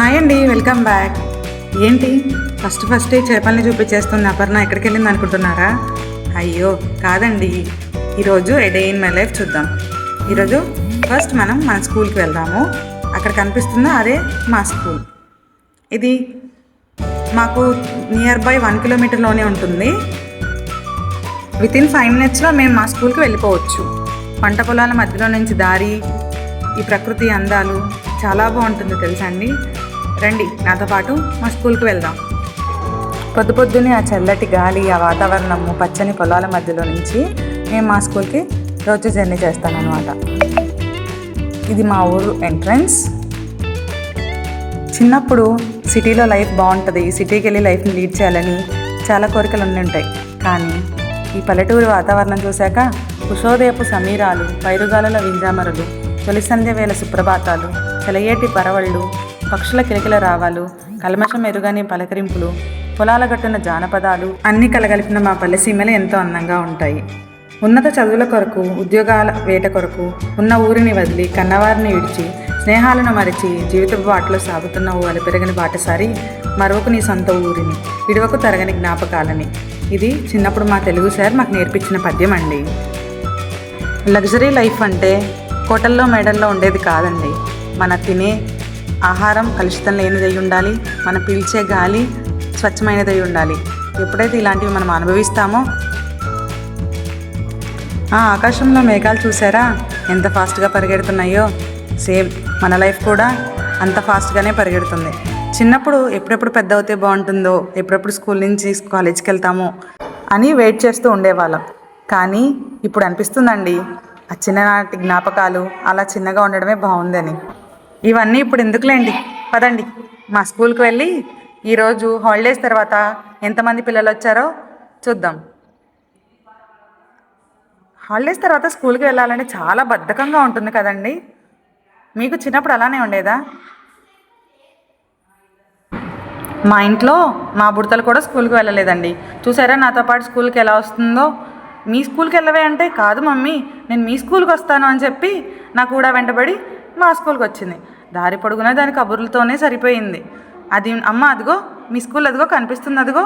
Hi అండి welcome back. ఏంటి? First first చేపల్ని చూపించేస్తుంది అపర్ణ. ఎక్కడికి వెళ్ళింది అనుకుంటున్నారా? అయ్యో కాదండి. ఈరోజు ఎడే ఇన్ మై లైఫ్ చూద్దాం. ఈరోజు ఫస్ట్ మనం మన స్కూల్కి వెళ్దాము. అక్కడ కనిపిస్తుందా అదే మా స్కూల్. ఇది మాకు నియర్ బై వన్ కిలోమీటర్లోనే ఉంటుంది. విత్ ఇన్ ఫైవ్ మినిట్స్లో మేము మా స్కూల్కి వెళ్ళిపోవచ్చు. పంట పొలాల మధ్యలో నుంచి దారి ఈ ప్రకృతి అందాలు చాలా బాగుంటుంది తెలుసా అండి? రండి నాతో పాటు మా స్కూల్కి వెళ్దాం. పొద్దు పొద్దున్నే ఆ చల్లటి గాలి ఆ వాతావరణము పచ్చని పొలాల మధ్యలో నుంచి మేము మా స్కూల్కి రోజు జర్నీ చేస్తానన్నమాట. ఇది మా ఊరు ఎంట్రన్స్. చిన్నప్పుడు సిటీలో లైఫ్ బాగుంటుంది సిటీకి వెళ్ళి లైఫ్ని లీడ్ చేయాలని చాలా కోరికలు ఉంటాయి. కానీ ఈ పల్లెటూరు వాతావరణం చూశాక కుశోదయపు సమీరాలు పైరుగాలుల వింజామరులు తొలి సంధ్య వేల సుప్రభాతాలు చెలయేటి పరవళ్ళు పక్షుల కిలకిల రావాలు కల్మషం ఎరుగని పలకరింపులు పొలాల గట్టున జానపదాలు అన్నీ కలగలిపిన మా పల్లెసీమలు ఎంతో అందంగా ఉంటాయి. ఉన్నత చదువుల కొరకు ఉద్యోగాల వేట కొరకు ఉన్న ఊరిని వదిలి కన్నవారిని విడిచి స్నేహాలను మరిచి జీవిత బాటలో సాగుతున్న ఓ అలపెరగని బాటసారి మరొక నీ సొంత ఊరిని విడవకు తరగని జ్ఞాపకాలని. ఇది చిన్నప్పుడు మా తెలుగు సార్ మాకు నేర్పించిన పద్యం అండి. లగ్జరీ లైఫ్ అంటే హోటల్లో మేడల్లో ఉండేది కాదండి. మన తినే ఆహారం కలుషితం లేనిదై ఉండాలి మన పీల్చే గాలి స్వచ్ఛమైనదై ఉండాలి. ఎప్పుడైతే ఇలాంటివి మనం అనుభవిస్తామో? ఆ ఆకాశంలో మేఘాలు చూసారా ఎంత ఫాస్ట్గా పరిగెడుతున్నాయో? సేమ్ మన లైఫ్ కూడా అంత ఫాస్ట్గానే పరిగెడుతుంది. చిన్నప్పుడు ఎప్పుడెప్పుడు పెద్ద అవుతే బాగుంటుందో ఎప్పుడెప్పుడు స్కూల్ నుంచి కాలేజ్కి వెళ్తామో అని వెయిట్ చేస్తూ ఉండేవాళ్ళం. కానీ ఇప్పుడు అనిపిస్తుందండి ఆ చిన్ననాటి జ్ఞాపకాలు అలా చిన్నగా ఉండడమే బాగుందని. ఇవన్నీ ఇప్పుడు ఎందుకులేండి? పదండి. మా స్కూల్కి వెళ్ళి ఈరోజు హాలిడేస్ తర్వాత ఎంతమంది పిల్లలు వచ్చారో చూద్దాం. హాలిడేస్ తర్వాత స్కూల్కి వెళ్ళాలంటే చాలా బద్ధకంగా ఉంటుంది కదండి. మీకు చిన్నప్పుడు అలానే ఉండేదా? మా ఇంట్లో మా బుడతలు కూడా స్కూల్కి వెళ్ళలేదండి. చూసారా నాతో పాటు స్కూల్కి ఎలా వస్తుందో? మీ స్కూల్కి వెళ్ళవే అంటే కాదు మమ్మీ నేను మీ స్కూల్కి వస్తాను అని చెప్పి నాకు కూడా వెంటబడి మా స్కూల్కి వచ్చింది. దారి పొడుగునా దాని కబుర్లతోనే సరిపోయింది. అది అమ్మ అదిగో మీ స్కూల్ అదిగో కనిపిస్తుంది అదిగో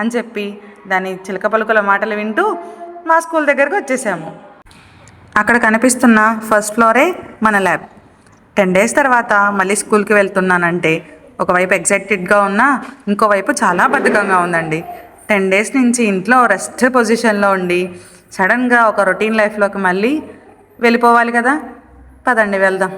అని చెప్పి దాని చిలక పలుకుల మాటలు వింటూ మా స్కూల్ దగ్గరకు వచ్చేసాము. అక్కడ కనిపిస్తున్న ఫస్ట్ ఫ్లోరే మన ల్యాబ్. టెన్ డేస్ తర్వాత మళ్ళీ స్కూల్కి వెళ్తున్నానంటే ఒకవైపు ఎగ్జైటెడ్గా ఉన్నా ఇంకోవైపు చాలా బద్ధకంగా ఉందండి. టెన్ డేస్ నుంచి ఇంట్లో రెస్ట్ పొజిషన్లో ఉండి సడన్గా ఒక రొటీన్ లైఫ్లోకి మళ్ళీ వెళ్ళిపోవాలి కదా. పదండి వెళ్దాం.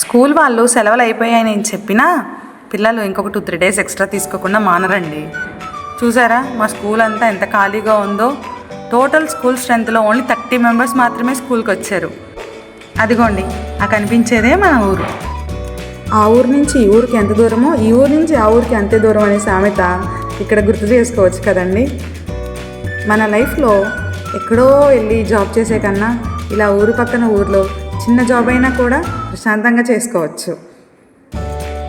స్కూల్ వాళ్ళు సెలవులు అయిపోయాయని నేను చెప్పినా పిల్లలు ఇంకొక టూ త్రీ డేస్ ఎక్స్ట్రా తీసుకోకుండా మానరండి. చూసారా మా స్కూల్ అంతా ఎంత ఖాళీగా ఉందో. టోటల్ స్కూల్ స్ట్రెంత్లో ఓన్లీ థర్టీ మెంబర్స్ మాత్రమే స్కూల్కి వచ్చారు. అదిగోండి ఆ కనిపించేదే మన ఊరు. ఆ ఊరు నుంచి ఈ ఊరికి ఎంత దూరమో ఈ ఊరు నుంచి ఆ ఊరికి అంతే దూరం అనే సామెత ఇక్కడ గుర్తు చేసుకోవచ్చు కదండి. మన లైఫ్లో ఎక్కడో వెళ్ళి జాబ్ చేసే కన్నా ఇలా ఊరు పక్కన ఊర్లో చిన్న జాబ్ అయినా కూడా ప్రశాంతంగా చేసుకోవచ్చు.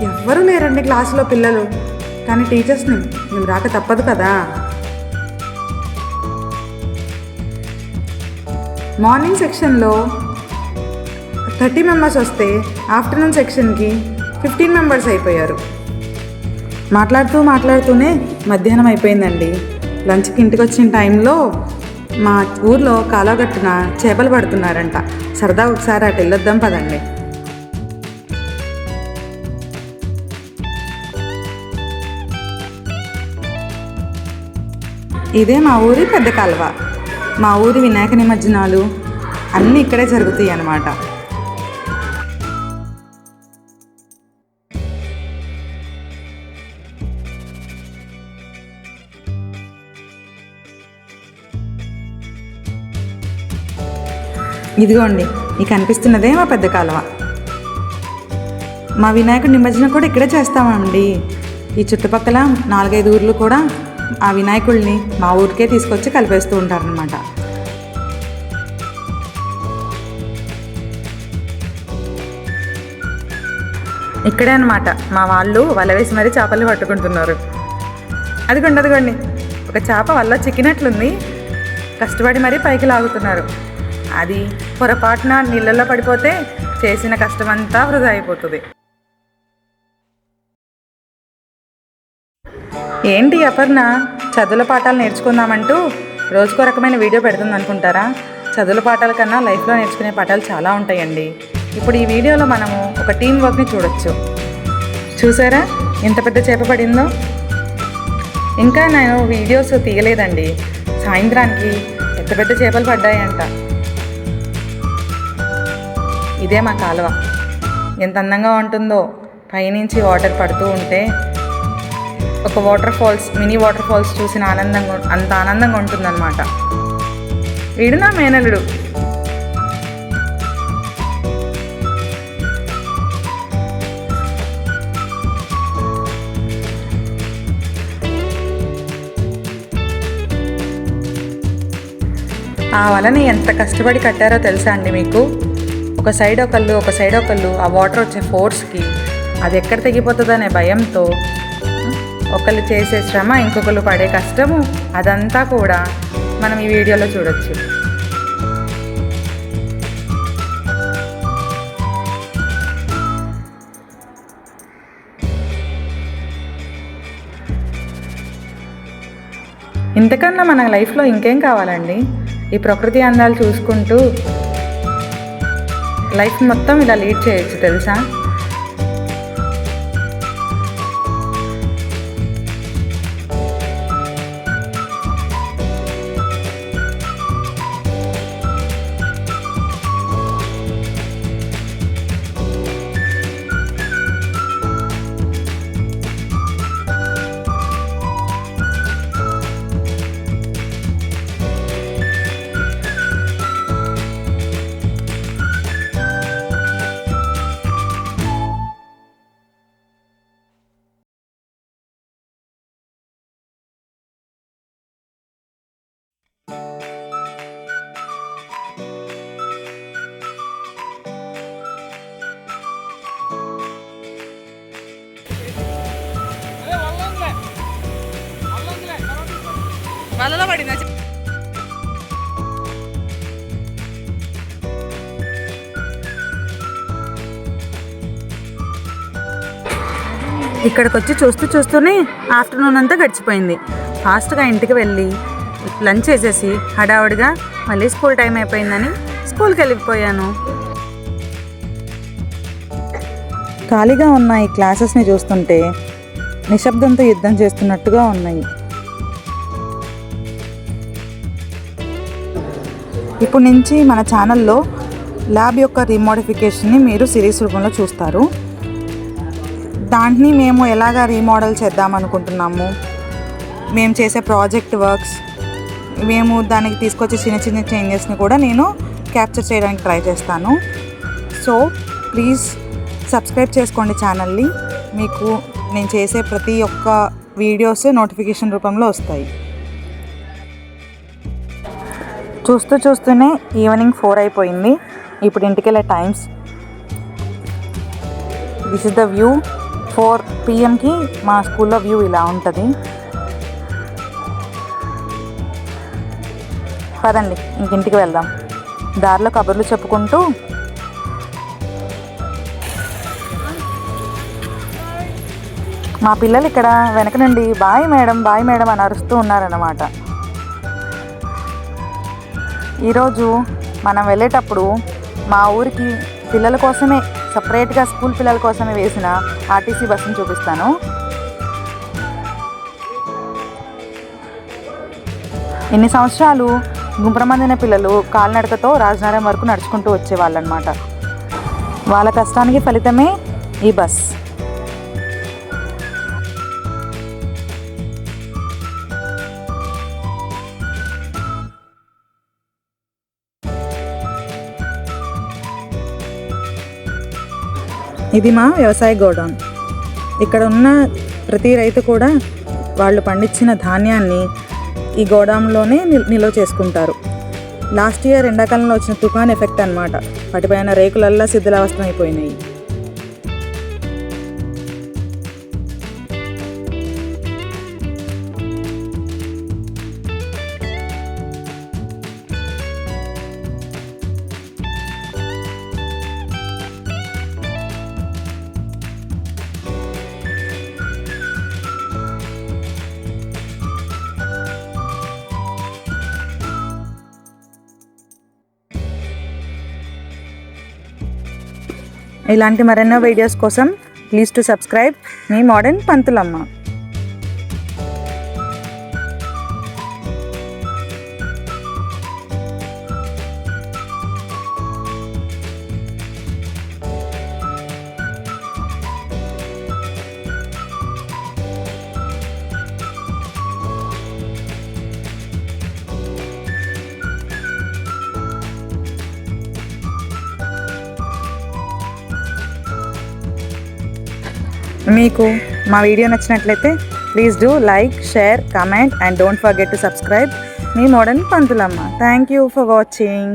ఎవ్వరూ లేరండి క్లాసులో పిల్లలు. కానీ టీచర్స్ని మేము రాక తప్పదు కదా. మార్నింగ్ సెక్షన్లో థర్టీ మెంబర్స్ వస్తే ఆఫ్టర్నూన్ సెక్షన్కి ఫిఫ్టీన్ మెంబర్స్ అయిపోయారు. మాట్లాడుతూ మాట్లాడుతూనే మధ్యాహ్నం అయిపోయిందండి. లంచ్కి ఇంటికి వచ్చిన టైంలో మా ఊర్లో కాలగట్టున చేపలు పడుతున్నారంట. సరదా ఒకసారి అటు వెళ్ళొద్దాం పదండి. ఇదే మా ఊరి పెద్ద కాలువ. మా ఊరి వినాయక నిమజ్జనాలు అన్నీ ఇక్కడే జరుగుతాయి అన్నమాట. ఇదిగోండి ఈ కనిపిస్తున్నదే మా పెద్ద కాలువ. మా వినాయకుడి నిమజ్జనం కూడా ఇక్కడే చేస్తామండి. ఈ చుట్టుపక్కల నాలుగైదు ఊర్లు కూడా ఆ వినాయకుడిని మా ఊరికే తీసుకొచ్చి కలిపేస్తూ ఉంటారనమాట ఇక్కడే అనమాట మా వాళ్ళు వల వేసి మరీ చేపలు పట్టుకుంటున్నారు. అదిగోండి అదిగోండి. ఒక చేప వల్ల చిక్కినట్లుంది. కష్టపడి మరీ పైకి లాగుతున్నారు. అది పొరపాటున నీళ్ళల్లో పడిపోతే చేసిన కష్టమంతా వృధా అయిపోతుంది. ఏంటి అపర్ణ? చదువుల పాఠాలు నేర్చుకుందామంటూ రోజుకో రకమైన వీడియో పెడుతుంది అనుకుంటారా చదువుల పాఠాల కన్నా లైఫ్లో నేర్చుకునే పాఠాలు చాలా ఉంటాయండి. ఇప్పుడు ఈ వీడియోలో మనము ఒక టీం వర్క్ని చూడొచ్చు. చూసారా? ఎంత పెద్ద చేప పడిందో? ఇంకా నేను వీడియోస్ తీయలేదండి. సాయంత్రానికి పెద్ద పెద్ద చేపలు పడ్డాయంట. ఇదే మా కాలువ. ఎంత అందంగా ఉంటుందో. పైనుంచి వాటర్ పడుతూ ఉంటే ఒక water falls mini water falls చూసిన ఆనందంగా అంత ఆనందంగా ఉంటుందన్నమాట. వీడు నా మేనలుడు ఆ వలని ఎంత కష్టపడి కట్టారో తెలుసా అండి మీకు? ఒక సైడ్ ఒకళ్ళు ఒక సైడ్ ఒకళ్ళు ఆ వాటర్ వచ్చే ఫోర్స్కి అది ఎక్కడ తెగిపోతుందనే భయంతో ఒకళ్ళు చేసే శ్రమ ఇంకొకరు పడే కష్టము అదంతా కూడా మనం ఈ వీడియోలో చూడొచ్చు. ఇంతకన్నా మన లైఫ్లో ఇంకేం కావాలండి? ఈ ప్రకృతి అందాలు చూసుకుంటూ లైఫ్ మొత్తం ఇలా లీడ్ చేయొచ్చు తెలుసా? ఇక్కడికి వచ్చి చూస్తూ చూస్తూనే ఆఫ్టర్నూన్ అంతా గడిచిపోయింది. ఫాస్ట్గా ఇంటికి వెళ్ళి లంచ్ చేసేసి హడావుడిగా మళ్ళీ స్కూల్ టైం అయిపోయిందని స్కూల్కి వెళ్ళిపోయాను. ఖాళీగా ఉన్న ఈ క్లాసెస్ని చూస్తుంటే నిశ్శబ్దంతో యుద్ధం చేస్తున్నట్టుగా ఉన్నాయి. ఇప్పుడు నుంచి మన ఛానల్లో ల్యాబ్ యొక్క రీమోడిఫికేషన్ని మీరు సిరీస్ రూపంలో చూస్తారు. దాంట్ని మేము ఎలాగ రీమోడల్ చేద్దాం అనుకుంటున్నాము? మేము చేసే ప్రాజెక్ట్ వర్క్స్ మేము దానికి తీసుకొచ్చే చిన్న చిన్న చేంజెస్ని కూడా నేను క్యాప్చర్ చేయడానికి ట్రై చేస్తాను. సో ప్లీజ్ సబ్స్క్రైబ్ చేసుకోండి ఛానల్ని మీకు నేను చేసే ప్రతి ఒక్క వీడియోస్ నోటిఫికేషన్ రూపంలో వస్తాయి. చూస్తూ చూస్తూనే ఈవినింగ్ ఫోర్ అయిపోయింది. ఇప్పుడు ఇంటికి వెళ్ళే times this is the view four పిఎంకి మా స్కూల్లో వ్యూ ఇలా ఉంటుంది. పదండి ఇంకింటికి వెళ్దాం. దారిలో కబుర్లు చెప్పుకుంటూ. మా పిల్లలు ఇక్కడ వెనక నుండి బాయ్ మేడం బాయ్ మేడం అని అరుస్తూ ఉన్నారన్నమాట. ఈరోజు మనం వెళ్ళేటప్పుడు మా ఊరికి పిల్లల కోసమే సపరేట్గా స్కూల్ పిల్లల కోసమే వేసిన ఆర్టీసీ బస్సును చూపిస్తాను. ఇన్ని సంవత్సరాలు గుంపురమందిన పిల్లలు కాలినడకతో రాజనారాయణ వరకు నడుచుకుంటూ వచ్చేవాళ్ళు అనమాట వాళ్ళ కష్టానికి ఫలితమే ఈ బస్. ఇది మా వ్యవసాయ గోడౌన్. ఇక్కడ ఉన్న ప్రతి రైతు కూడా వాళ్ళు పండించిన ధాన్యాన్ని ఈ గోడౌన్లోనే నిల్వ చేసుకుంటారు. లాస్ట్ ఇయర్ ఎండాకాలంలో వచ్చిన తుఫాన్ ఎఫెక్ట్ అనమాట వాటిపైన రేకులల్లా శిథిలావస్థం అయిపోయినాయి ఇలాంటి మరెన్నో వీడియోస్ కోసం ప్లీజ్ టు సబ్స్క్రైబ్ మీ మోడర్న్ పంతులమ్మ. మీకు మా వీడియో నచ్చినట్లయితే please do like share comment and don't forget to subscribe me modern Pantulamma. Thank you for watching